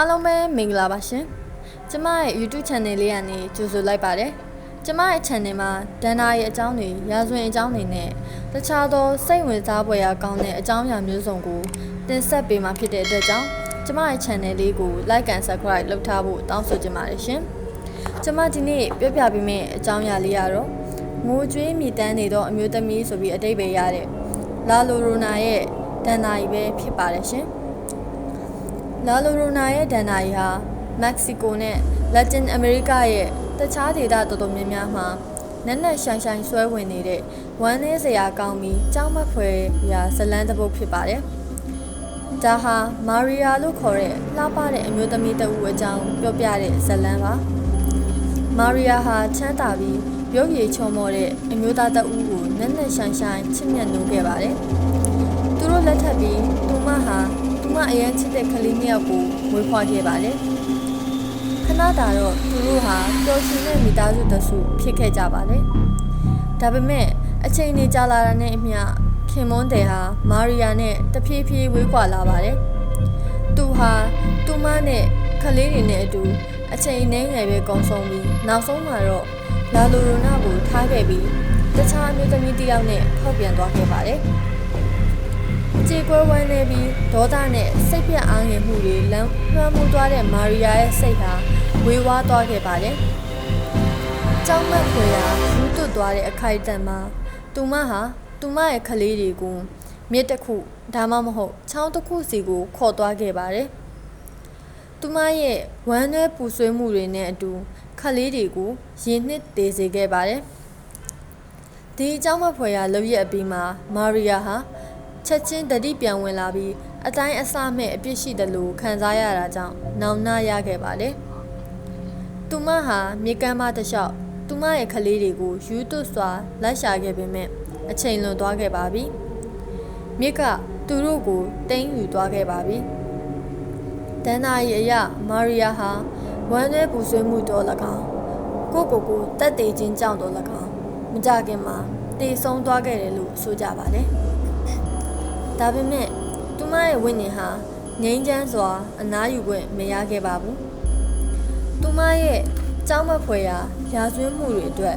အားလုံးပဲမင်္ဂလာပါရှင်ကျမရဲ့ YouTube channel လေးကနေကြိုဆိုလိုက်ပါတယ်ကျမရဲ့ channel မှာဒန်နာရဲ့အကြောင်းတွေရာဇဝင်အကြောင်းတွေနဲ့တခြားသောစိတ်ဝင်စားဖွယ်ရာကောင်းတဲ့အကြောင်းအရာမျိုးစုံကိုတင်ဆက်ပေးမှာဖြစ်တဲ့အတွက်ကြောင့်ကျမရဲ့ channel လေးကို like and subscribe လုပ်ထားဖို့တောင်းဆိုချင်ပါတယ်ရှင်ကျမဒီနေ့ပြောပြပေးမယ့်အကြောင်းအရာလေးကတော့ငိုကြွေးမြည်တမ်းနေသောအမျိုးသမီးဆိုပြီးအတိတ်ပဲရတဲ့လာလိုရိုနာရဲ့ဒန်နာကြီးပဲဖြစ်ပါတယ်ရှင် လာလိုရိုနာရဲ့ဒန်နာရီဟာမက္ကဆီကိုနဲ့လက်တင်အမေရိကရဲ့တခြားဒေသတော်တော်များများမှာနက်နက်ရှိုင်ရှိုင်ဆွဲဝင်နေတဲ့ဝမ်းနည်းစရာကောင်းပြီးကြောက်မက်ဖွယ်ရာဇလန်းတစ်ပုဒ်ဖြစ်ပါတယ်။ဒါဟာမာရီယာလို့ခေါ်တဲ့လှပတဲ့အမျိုးသမီးတစ်ဦးအကြောင်းပြောပြတဲ့ဇလန်းပါ။မာရီယာဟာချမ်းသာပြီးရုပ်ရည်ချုံမော်တဲ့အမျိုးသားတစ်ဦးကိုနက်နက်ရှိုင်ရှိုင်ချစ်မြတ်နိုးခဲ့ပါတယ်။သူတို့လက်ထပ်ပြီးသူမဟာသူမ အရင်ချစ်တဲ့ကလေးနှစ်ယောက်ကိုမွေးဖွားခဲ့ပါတယ်။ခဏတာတော့သူတို့ဟာပျော်ရွှင်တဲ့မိသားစုတစ်စုဖြစ်ခဲ့ကြပါတယ်။ဒါပေမဲ့အချိန်နေကြာလာတာနဲ့အမျှခင်မွန်းတယ်ဟာမာရီယာနဲ့တဖြည်းဖြည်းဝေးကွာလာပါတယ်။သူဟာသူမနဲ့ကလေးတွေနဲ့အတူအချိန်နှဲငယ်ပဲကုန်ဆုံးပြီးနောက်ဆုံးမှာတော့လာလိုရိုနာကိုထားခဲ့ပြီးတခြားအမျိုးသမီးတစ်ယောက်နဲ့ထောက်ပြန်သွားခဲ့ပါတယ်။ ကြေကွဲဝမ်းနေပြီးဒေါသနဲ့စိတ်ပြတ်အားငယ်မှုတွေလမ်းလွှမ်းမိုးသွားတဲ့မာရီယာရဲ့စိတ်ဟာဝေဝါးသွားခဲ့ပါတယ်။ကြောက်မက်ဖွယ်ရာရူးသွတ်သွားတဲ့အခိုက်အတန့်မှာသူမဟာသူမရဲ့ကလေးတွေကိုမြစ်တစ်ခုဒါမှမဟုတ်ချောင်းတစ်ခုစီကိုခေါ်သွားခဲ့ပါတယ်။သူမရဲ့ဝမ်းနည်းပူဆွေးမှုတွေနဲ့အတူကလေးတွေကိုရင်နှစ်တည်စေခဲ့ပါတယ်။ဒီအကြောင်းမဖွယ်ရာလောက်ရက်အပြီးမှာမာရီယာဟာ ချက်ချင်းတတိပြန်ဝင်လာပြီးအတိုင်းအဆမဲ့အပြစ်ရှိတယ်လို့ခံစားရတာကြောင့်နောင်နာရခဲ့ပါလေ။သူမဟာမြေကမ်းမတစ်လျှောက်သူမရဲ့ကလေးတွေကိုယူသွစွာလိုက်ရှာခဲ့ပေမဲ့အချိန်လွန်သွားခဲ့ပါပြီ။မြစ်ကသူတို့ကိုတင်းယူသွားခဲ့ပါပြီ။ဒန်နာရီအရမာရီယာဟာဝမ်းနည်းပူဆွေးမှုတော်၎င်းကိုကိုကိုတက်တေခြင်းကြောင့်တော်၎င်းမကြခင်မှာတည်ဆုံးသွားခဲ့တယ်လို့ဆိုကြပါတယ်။ ဒါပေမဲ့သူမရဲ့ဝိညာဉ်ဟာငြိမ်းချမ်းစွာအနားယူခွင့်မရခဲ့ပါဘူး။သူမရဲ့ကြောက်မက်ဖွယ်ရာရာဇဝတ်မှုတွေအတွက်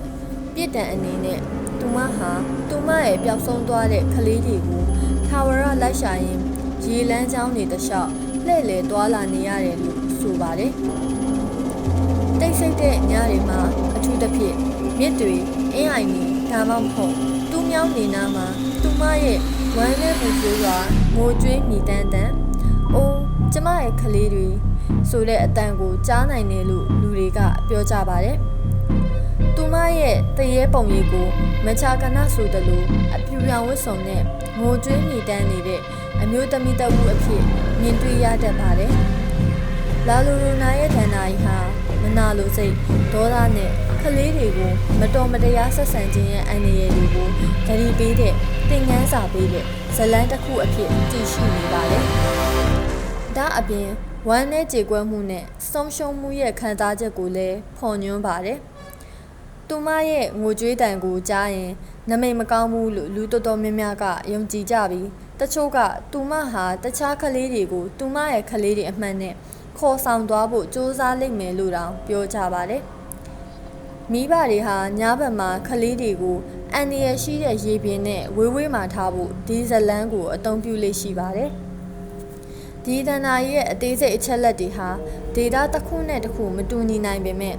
ပြစ်ဒဏ်အနေနဲ့သူမဟာသူမရဲ့ပျောက်ဆုံးသွားတဲ့ကလေးတွေကိုထာဝရလိုက်ရှာရင်းရေလန်းချောင်းတွေတလျှောက်လှည့်လည်သွားလာနေရတယ်လို့ဆိုပါတယ်။တိတ်ဆိတ်တဲ့ညတွေမှာအထူးသဖြင့်မြစ်တွေအင်းအိုင်တွေဒါမှမဟုတ်တူးမြောင်းနေနာမှာသူမရဲ့ ဝမ်းနဲ့ပူဆွေးစွာငိုကြွေးမြည်တမ်းတမ်းအိုးကျမရဲ့ကလေးတွေဆိုတဲ့အတန်ကိုကြားနိုင်တယ်လို့လူတွေကပြောကြပါတယ်။သူမရဲ့တရေပုံရိပ်ကိုမချာကနဆိုတယ်လို့အပြူရောင်ဝတ်စုံနဲ့ငိုကြွေးမြည်တမ်းနေတဲ့အမျိုးသမီးတစ်ဦးအဖြစ်မြင်တွေ့ရတတ်ပါတယ်။လာလူရိုနာရဲ့ဒဏ္ဍာရီဟာ မနာလိုစိတ်ဒေါသနဲ့ကလေးတွေကိုမတော်မတရားဆက်ဆံခြင်းရဲ့အန္တရာယ်တွေကိုဂရီပေးတဲ့သင်ခန်းစာပေးတဲ့ဇလန်းတစ်ခုအဖြစ်တည်ရှိနေပါတယ်။ဒါအပြင်ဝမ်းနဲ့ကြေကွဲမှုနဲ့ဆုံးရှုံးမှုရဲ့ခံစားချက်ကိုလည်းဖော်ညွှန်းပါတယ်။သူမရဲ့ငိုကြွေးတန်ကိုကြားရင်နမိတ်မကောင်းဘူးလို့လူတော်တော်များများကယုံကြည်ကြပြီးတချို့ကသူမဟာတခြားကလေးတွေကိုသူမရဲ့ကလေးတွေအမှန်နဲ့ ခေါ်ဆောင်သွားဖို့စ조사လိမ့်မယ်လို့တောင်ပြောကြပါတယ်။မိဘတွေဟာညဘက်မှာကလေးတွေကိုအန်ဒီရရှိတဲ့ရေပြင်နဲ့ဝေးဝေးမှာထားဖို့ဒီဇလန်းကိုအသုံးပြုလေးရှိပါတယ်။ဒီတန်နာရဲ့အသေးစိတ်အချက်လက်တွေဟာဒေတာတစ်ခုနဲ့တစ်ခုမတူညီနိုင်ပေမဲ့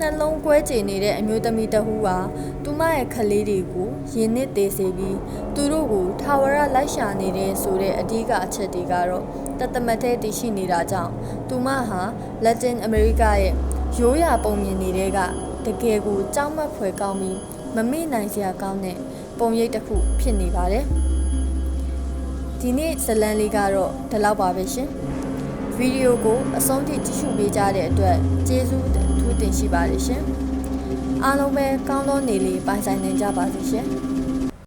နှလုံးကွဲကျင်နေတဲ့အမျိုးသမီးတစ်ဦးဟာသူမရဲ့ကလေးတွေကိုရင်နစ်သေးစေပြီးသူတို့ကိုထာဝရလိုက်ရှာနေတဲ့ဆိုတဲ့အဓိကအချက်တွေကတော့တသမတ်သေးတည်ရှိနေတာကြောင့်သူမဟာလက်တင်အမေရိကရဲ့ရိုးရာပုံမြင်နေတဲ့ကတကယ်ကိုကြောက်မက်ဖွယ်ကောင်းပြီးမမေ့နိုင်စရာကောင်းတဲ့ပုံရိပ်တစ်ခုဖြစ်နေပါတယ်ဒီနေ့ဇလန်လေးကတော့ဒီလောက်ပါပဲရှင် ဗီဒီယိုကိုအဆုံးထိကြည့်ရှုပေးကြတဲ့အတွက်ကျေးဇူးထူးတင်ရှိပါတယ်ရှင်အားလုံးပဲကောင်းသောနေ့လေးပိုင်ဆိုင်နိုင်ကြပါစေရှင်